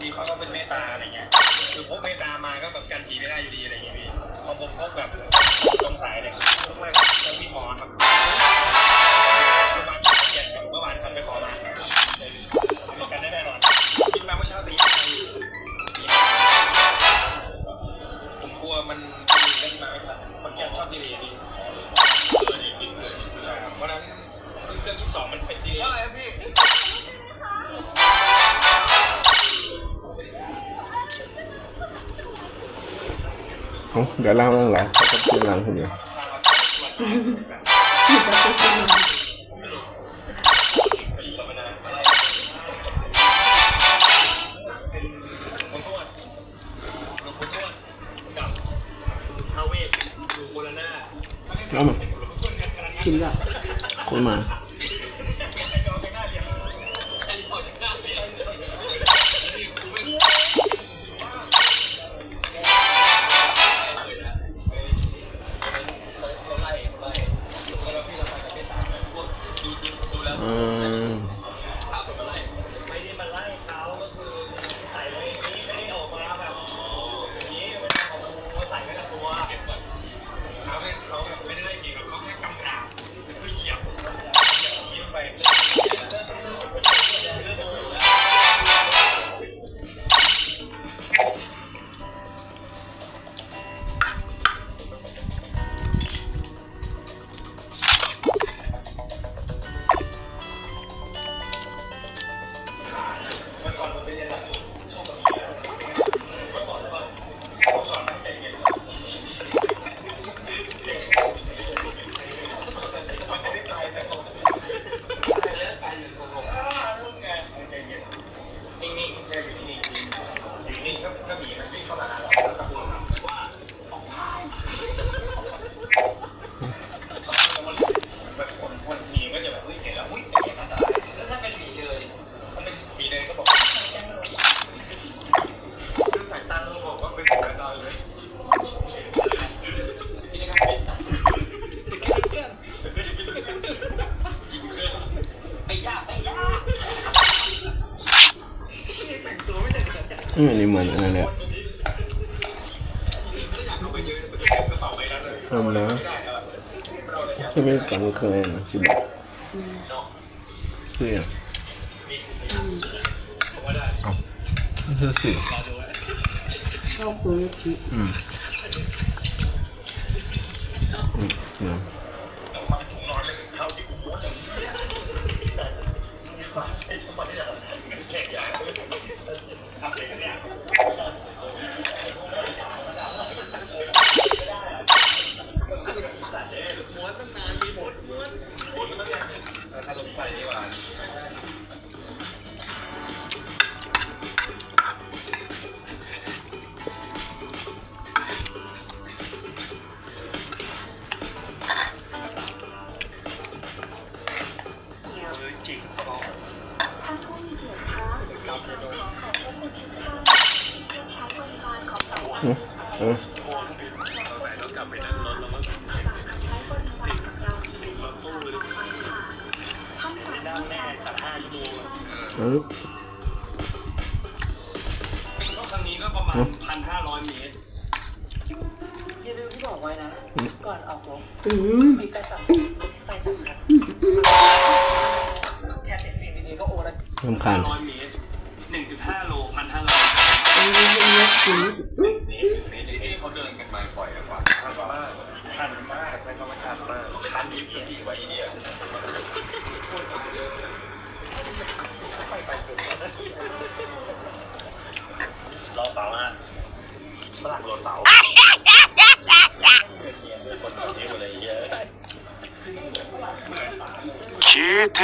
ทีเขาก็เป็นเมตตาอะไรเงี้ยคือพบเมตตามาก็แบบกันผีไม่ได้อยู่ดีอะไรอย่างเงี้ยพี่พอผมพบแบบตรงสายเลยต้กงไล่จ้าพี่หมอครับ เดี๋ยวล่างล่างหลังเขาจะเป็หลังคนเดียวอยู่จะไปซื้อมากินละคุณมา ก็มีนะ อืมันนี้เหมือนอะไรเนแหละทำนะใช่ไหมจำเคยนะคือแบบคืออย่างเอาคือสิข้าวคุยกิอืมอืมเนาะ เออทางนี้ก็ประมาณพันห้าร้อยเมตรอย่าลืมที่บอกไว้นะ ก่อนออกรถมีกรสับไปสำคัญแค่เป็ฟีดีๆก็โอ้ละรำคาญหนึ่งจุดห้าโลพันห้าร้อย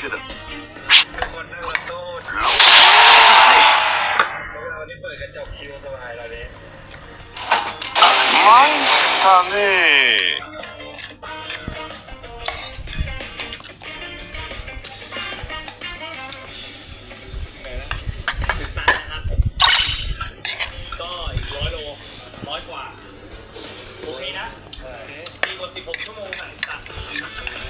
to กคนนั่งรถตู้เราที่เปิดกระจกชิวสบายเราเนี่ยมั้งทำนี่ก็อีกร้อยโลร้อยกว่า โอเคนะดีกว่า 16 ชั่วโมงสัตว์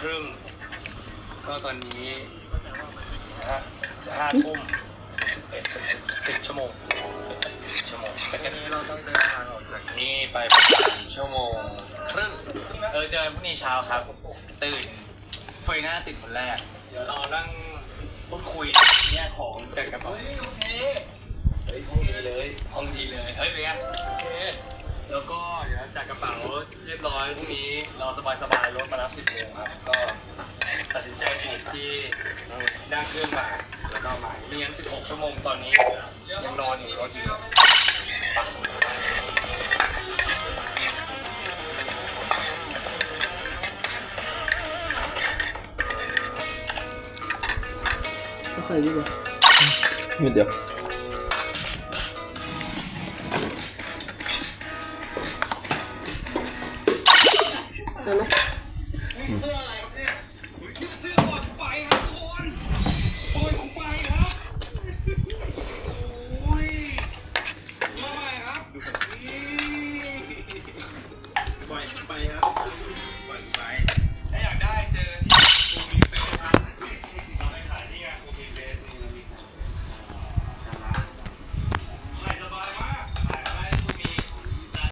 ครึ่ง ก็ตอนนี้ห้าห้าทุ่มสิบเอ็ดสิบชั่วโมงชั่วโมงแต่กันนี้เราต้องเดินทางออกจากนี่ไปประมาณชั่วโมงครึ่งเออเจอกันพรุ่งนี้เช้าครับ ตื่นเฟยหน้าติดคนแรก เดี๋ยวเรานั่งพูดคุยแยกของจัดกระเป๋าเฮ้ยห้องดีเลยห้องดีเลยเฮ้ยเป็นไงโอเค แล้วก็เดี๋ยวจัดกระเป๋าเรียบร้อยพรุ่งนี้เราสบายๆรถมารับสิบโมงครับก็ตัดสินใจถูกที่นั่งเครื่องมาแล้วก็มาไม่งั้น16 ชั่วโมงตอนนี้ยังนอนอยู่รถอยู่เลยก็เคยดีกว่านิดเดียว